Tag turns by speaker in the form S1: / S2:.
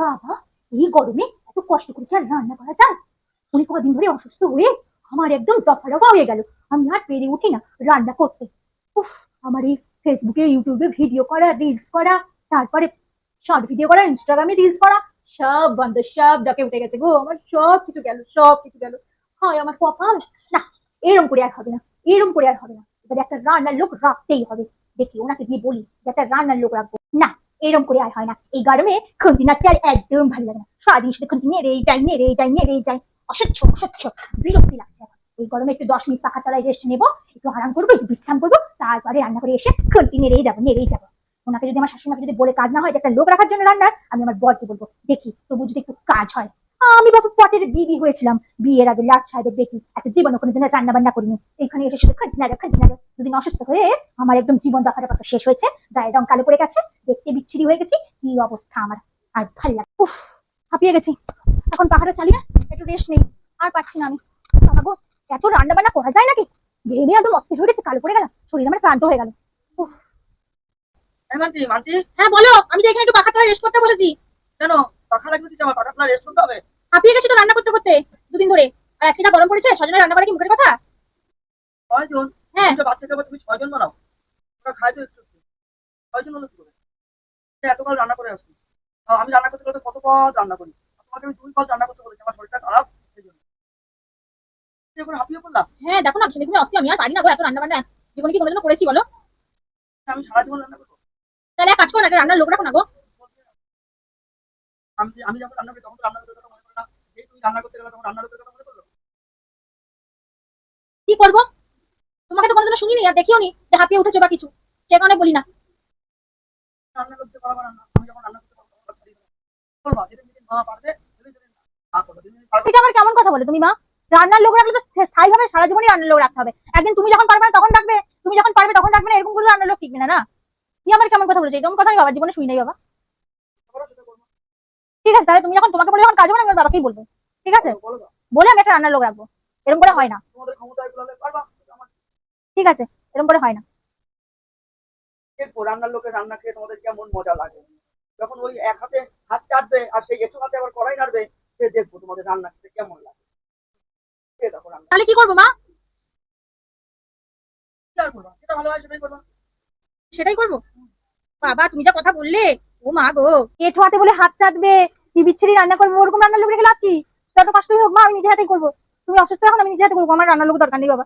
S1: বাবা, এই গরমে এত কষ্ট করে আর রান্না করা যায়? উনি কদিন ধরে অসুস্থ হয়ে আমার একদম দফা হয়ে গেল। আমি আর পেরে উঠি না রান্না করতে। উফ, আমার এই ফেসবুকে ইউটিউবে ভিডিও করা রিলস করা, তারপরে শর্ট ভিডিও করা ইনস্টাগ্রামে রিলস করা, সব বন্ধ, সব ডকে উঠে গেছে গো। আমার সব কিছু গেল, সব কিছু গেল। হয়, আমার কপাল! না, এরম করে আর হবে না, এরম করে আর হবে না। এবারে একটা রান্নার লোক রাখতেই হবে। দেখি ওনাকে গিয়ে বলি যে একটা রান্নার লোক রাখব। না এরম করে আর হয় না। এই গরমে খুন্তি নাড়তে আর একদম ভালো লাগে না। সারাদিন শুধু খুন্তি নেড়ে যাই নেড়ে যাই নেড়ে যাই অসহ্য অসহ্য, বিরক্তি লাগছে এই গরমে একটু দশ মিনিট পাখার তলায় রেস্ট নেব, একটু আরাম করব বিশ্রাম করব, তারপরে রান্না করে এসে খুন্তি নেড়েই যাব নেড়েই যাব। ওনাকে যদি আমার শাশুড়িমাকে যদি বলে কাজ না হয় যে একটা লোক রাখার জন্য রান্না আমি আমার বরকে বলব, দেখি তবু যদি একটু কাজ হয় আমি বাবু পটের বিবি হয়েছিলাম। বিয়ের আগে লাট সাহেবের বেটি। এত জীবন ওখানে দিনে রান্না বান্না করিনি। এইখানে এসে শুধু খাদ্য নাড়ে খাদ্য নাড়ে দুদিন অসুস্থ হয়ে আমার একদম জীবন দফাটা কত শেষ হয়েছে। গায়ের রং কালো পড়ে গেছে। দেখতে বিচ্ছিরি হয়ে গেছি। কি অবস্থা আমার। আর ভালো লাগে উফ, হাঁপিয়ে গেছি। এখন পাখাটা চালিয়ে একটু রেস্ট নেই। আর পারছি না আমি। বাবা গো, এত রান্না বান্না করা যায় নাকি? ভেবে একদম অস্থির হয়ে গেছে, কালো পড়ে গেল শরীর আমার ক্লান্ত হয়ে গেল।
S2: মান্টি
S1: হ্যাঁ বলো। আমি তো এখানে একটু পাখাটা রেস্ট করতে বলেছি।
S2: কেন? পাখা লাগবে কিছু, আমার পাখা রেস্ট করতে হবে?
S1: হাঁপিয়ে গেছি তো রান্না করতে করতে দুদিন ধরে। আর আজকে যা গরম পড়েছে ছজনের রান্না করা কি মুখের কথা?
S2: ছয়জন?
S1: হ্যাঁ।
S2: বাচ্চাকে আবার তুমি ছয়জন বানাও। ওরা খাই তো একটু। ছয়জন হলো কি করে এতকাল রান্না করে আসছি। আমি রান্না করতে করতে কত পদ রান্না করি। তোমাকে আমি দুই পদ রান্না করতে বলেছি আমার শরীরটা খারাপ সেই জন্য। তুমি এখন হাঁপিয়ে পড়লাম?
S1: হ্যাঁ দেখো না ঘেমে ঘেমে অস্থির আমি আর পারি না গো এত রান্না বান্না। জীবনে কি কোনোদিনও করেছি বলো?
S2: আমি সারা জীবন রান্না করব।
S1: তাহলে কাজ করো না রান্নার লোক রাখো না গো।
S2: আমি আমি যখন রান্না করি তখন রান্না করে না যেই তুমি রান্না করতে গেলে তখন রান্নার করতে কথা মনে করল
S1: কি করব তোমাকে তো কোনোদিনও শুনিনি আর দেখিও নি যে হাঁপিয়ে উঠেছো বা কিছু। সে কারণে বলি না। এটা কেমন কথা বলে তুমি মা? রান্নার লোক রাখলে তো স্থায়ী ভাবে সারা জীবনই রান্নার লোক রাখতে হবে। একদিন তুমি যখন পারবে না তখন রাখবে তুমি যখন পারবে তখন রাখবে না এরকম করে রান্নার লোক টিকবে না না? কি আমার কেমন কথা বলেছে? এরকম কথা আমি বাবার জীবনে শুনি নাই বাবা। ঠিক আছে তাহলে তুমি যখন তোমাকে বলে যখন কাজ হবে না আমি বাবাকেই বলব। ঠিক আছে?
S2: বলে
S1: আমি একটা রান্নার লোক রাখব। এরকম করে হয় না
S2: তোমাদের ক্ষমতা এগুলো হলে পারবা আমার
S1: ঠিক আছে এরকম করে হয় না।
S2: দেখব রান্নার লোকের রান্না খেয়ে তোমাদের কেমন মজা লাগে? যখন ওই এক হাতে হাত চাটবে আর সেই এসো হাতে আবার কড়াই নাড়বে সে দেখব তোমাদের রান্না খেতে কেমন লাগে।
S1: তাহলে কি করব মা?
S2: হয়
S1: সেটাই করব। বাবা তুমি যা কথা বললে ও মা গো। এঠো হাতে বলে হাত চাটবে কি বিচ্ছিরি রান্না করব ওরকম রান্নার লোক রেখে লাভ কি? যত কষ্টই হোক মা আমি নিজে হাতেই করব। তুমি অসুস্থ এখন আমি নিজে হাতে করব আমার রান্নার লোক দরকার নেই বাবা।